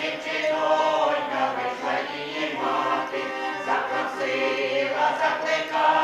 дівчинонька вийшла її мати, запросила, закликала.